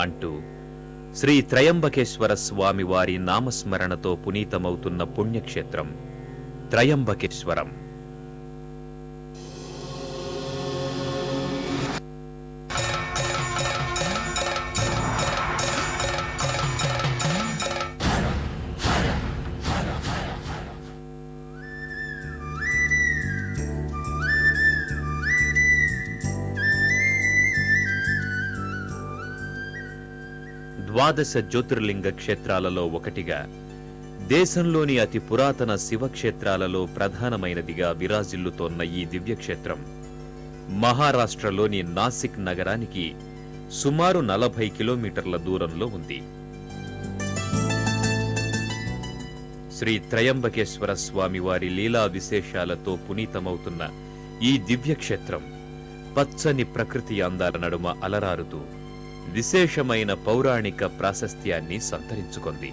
అంటూ శ్రీ త్రయంబకేశ్వర స్వామి వారి నామస్మరణతో పునీతమవుతున్న పుణ్యక్షేత్రం త్రయంబకేశ్వరం. ద్వాదశ జ్యోతిర్లింగ క్షేత్రాలలో ఒకటిగా దేశంలోని అతి పురాతన శివక్షేత్రాలలో ప్రధానమైనదిగా విరాజిల్లుతోన్న ఈ దివ్యక్షేత్రం మహారాష్ట్రలోని నాసిక్ నగరానికి సుమారు నలభై కిలోమీటర్ల దూరంలో ఉంది. శ్రీ త్రయంబకేశ్వర స్వామి వారి లీలా విశేషాలతో పునీతమవుతున్న ఈ దివ్యక్షేత్రం పచ్చని ప్రకృతి అందాల నడుమ అలరారుతూ విశేషమైన పౌరాణిక ప్రాశస్త్యాన్ని సంతరించుకుంది.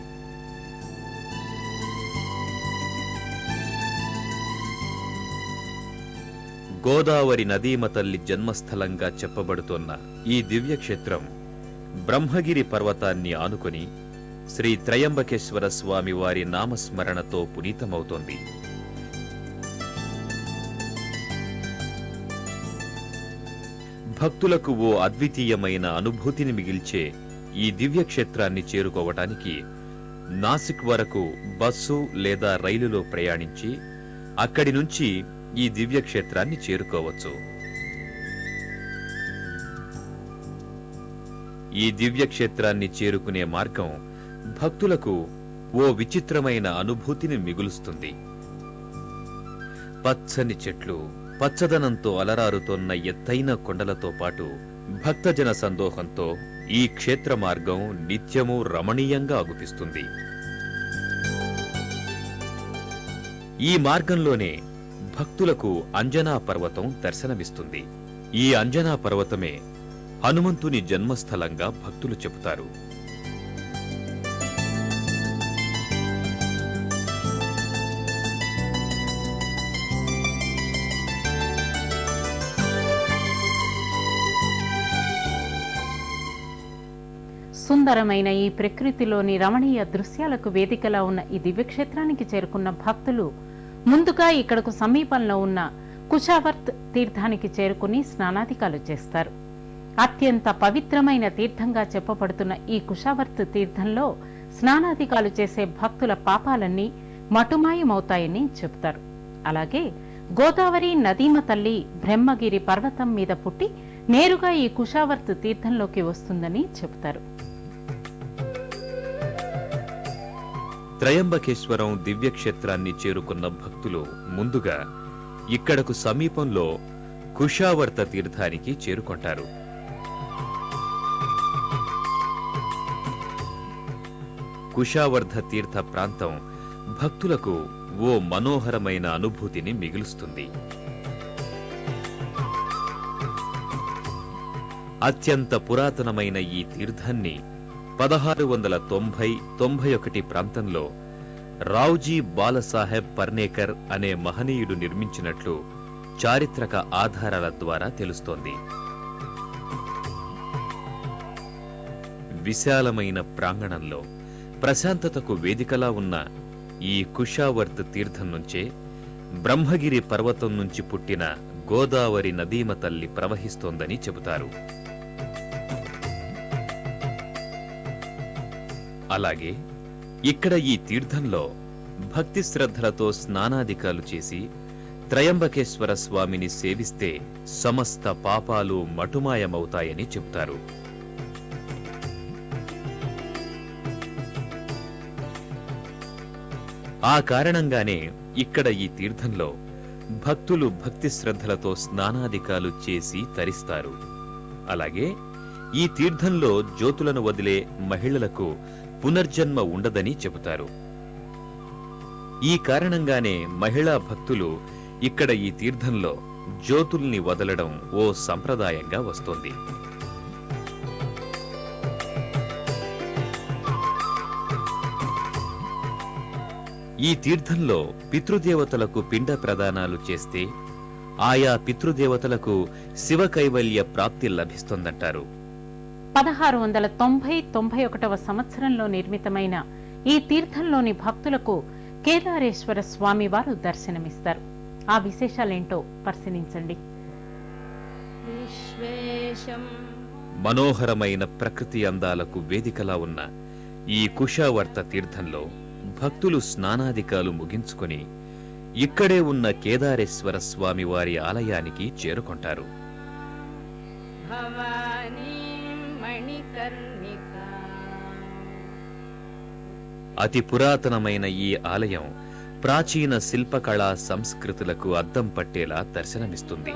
గోదావరి నదీమ తల్లి జన్మస్థలంగా చెప్పబడుతున్న ఈ దివ్యక్షేత్రం బ్రహ్మగిరి పర్వతాన్ని ఆనుకొని శ్రీ త్రయంబకేశ్వర స్వామి వారి నామస్మరణతో పునీతమవుతోంది. భక్తులకు ఓ అద్వితీయమైన అనుభూతిని మిగిల్చే ఈ దివ్యక్షేత్రాన్ని చేరుకోవటానికి నాసిక్ వరకు బస్సు లేదా రైలులో ప్రయాణించి అక్కడి నుంచి ఈ దివ్యక్షేత్రాన్ని చేరుకోవచ్చు. ఈ దివ్యక్షేత్రాన్ని చేరుకునే మార్గం భక్తులకు ఓ విచిత్రమైన అనుభూతిని మిగులుస్తుంది. పచ్చని చెట్లు పచ్చదనంతో అలరారుతోన్న ఎత్తైన కొండలతో పాటు భక్తజన సందోహంతో ఈ క్షేత్ర మార్గం నిత్యము రమణీయంగా అగుపిస్తుంది ఈ మార్గంలోనే భక్తులకు అంజనా పర్వతం దర్శనమిస్తుంది. ఈ అంజనా పర్వతమే హనుమంతుని జన్మస్థలంగా భక్తులు చెబుతారు. సుందరమైన ఈ ప్రకృతిలోని రమణీయ దృశ్యాలకు వేదికలా ఉన్న ఈ దివ్యక్షేత్రానికి చేరుకున్న భక్తులు ముందుగా ఇక్కడకు సమీపంలో ఉన్న కుషావర్త్ తీర్థానికి చేరుకుని స్నానాధికాలు చేస్తారు. అత్యంత పవిత్రమైన తీర్థంగా చెప్పబడుతున్న ఈ కుషావర్త్ తీర్థంలో స్నానాధికాలు చేసే భక్తుల పాపాలన్నీ మటుమాయమవుతాయని చెబుతారు. అలాగే గోదావరి నదీమ తల్లి బ్రహ్మగిరి పర్వతం మీద పుట్టి నేరుగా ఈ కుషావర్త్ తీర్థంలోకి వస్తుందని చెబుతారు. త్రయంబకేశ్వరం దివ్యక్షేత్రాన్ని చేరుకున్న భక్తులు ముందుగా ఇక్కడకు సమీపంలో కుషావర్త తీర్థానికి చేరుకుంటారు. కుషావర్ధ తీర్థ ప్రాంతం భక్తులకు ఓ మనోహరమైన అనుభూతిని మిగులుస్తుంది. అత్యంత పురాతనమైన ఈ తీర్థాన్ని పదహారు వందల తొంభై తొంభై ఒకటి ప్రాంతంలో రావుజీ బాలసాహెబ్ పర్నేకర్ అనే మహనీయుడు నిర్మించినట్లు చారిత్రక ఆధారాల ద్వారా తెలుస్తోంది. విశాలమైన ప్రాంగణంలో ప్రశాంతతకు వేదికలా ఉన్న ఈ కుషావర్త్ తీర్థం నుంచే బ్రహ్మగిరి పర్వతం నుంచి పుట్టిన గోదావరి నదీమ తల్లి ప్రవహిస్తోందని చెబుతారు. అలాగే ఇక్కడ ఈ తీర్థంలో భక్తి శ్రద్ధలతో స్నానాధికాలు చేసి త్రయంబకేశ్వర స్వామిని సేవిస్తే సమస్త పాపాలు మటుమాయమవుతాయని చెబుతారు ఆ కారణంగానే ఇక్కడ ఈ తీర్థంలో భక్తులు భక్తి శ్రద్ధలతో స్నానాదికాలు చేసి తరిస్తారు. అలాగే ఈ తీర్థంలో జ్యోతులను వదిలే మహిళలకు పునర్జన్మ ఉండదని చెబుతారు. ఈ కారణంగానే మహిళా భక్తులు ఇక్కడ ఈ తీర్థంలో జ్యోతుల్ని వదలడం ఓ సంప్రదాయంగా వస్తోంది. ఈ తీర్థంలో పితృదేవతలకు పిండ ప్రదానాలు చేస్తే ఆయా పితృదేవతలకు శివకైవల్య ప్రాప్తి లభిస్తుందంటారు. పదహారు వందల తొంభై తొంభై ఒకటవ సంవత్సరంలో నిర్మితమైన ఈ తీర్థంలోని భక్తులకు కేదారేశ్వర స్వామివారు దర్శనమిస్తారు. ఆ విశేషాలేంటో పరిశీలించండి. విశ్వేశం. మనోహరమైన ప్రకృతి అందాలకు వేదికలా ఉన్న ఈ కుషావర్త తీర్థంలో భక్తులు స్నానాదికాలు ముగించుకొని ఇక్కడే ఉన్న కేదారేశ్వర స్వామి వారి ఆలయానికి చేరుకొంటారు. భవానీ అతి పురాతనమైన ఈ ఆలయం ప్రాచీన శిల్పకళా సంస్కృతులకు అద్దం పట్టేలా దర్శనమిస్తుంది.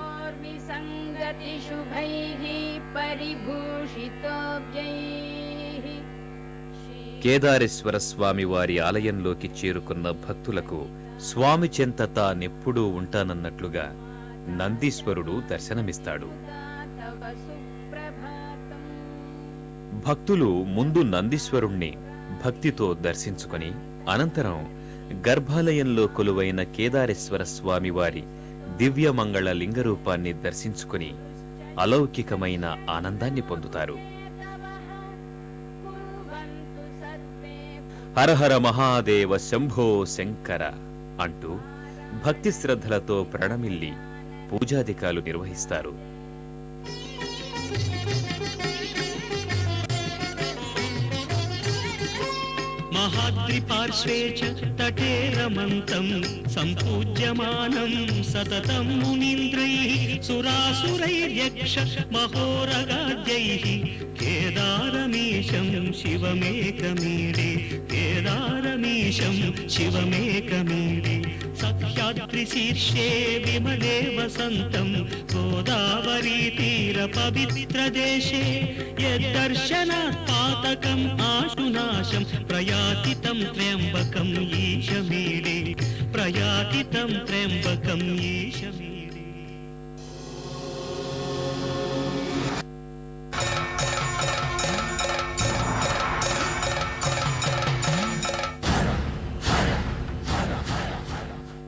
కేదారేశ్వర స్వామి వారి ఆలయంలోకి చేరుకున్న భక్తులకు స్వామి చెంత తానెప్పుడూ ఉంటానన్నట్లుగా నందీశ్వరుడు దర్శనమిస్తాడు. భక్తులు ముందు నందీశ్వరుణ్ణి భక్తితో దర్శించుకొని అనంతరం గర్భాలయంలో కొలువైన కేదారేశ్వర స్వామివారి దివ్యమంగళ లింగరూపాన్ని దర్శించుకుని అలౌకికమైన ఆనందాన్ని పొందుతారు. హరహర మహాదేవ శంభో శంకర అంటూ భక్తి శ్రద్ధలతో ప్రణమిల్లి పూజాధికాలు నిర్వహిస్తారు. महाद्रिपार्श्वे च तटे रमन्तं सम्पूज्यमानं सततं मुनीन्द्रैः सुरासुरैर्यक्ष महोरगाद्यैः केदारमीशं शिवमेकमीडे केदारमीशं शिवमेकमीडे అత్రి శీర్షే విమలే వసంతం. గోదావరీ తీర పవిత్ర దేశే. యద్దర్శన పాతకం ఆశునాశం ప్రయాతితం త్ర్యంబకం ఈశమీడే ప్రయాతితం త్ర్యంబకం ఈశమీ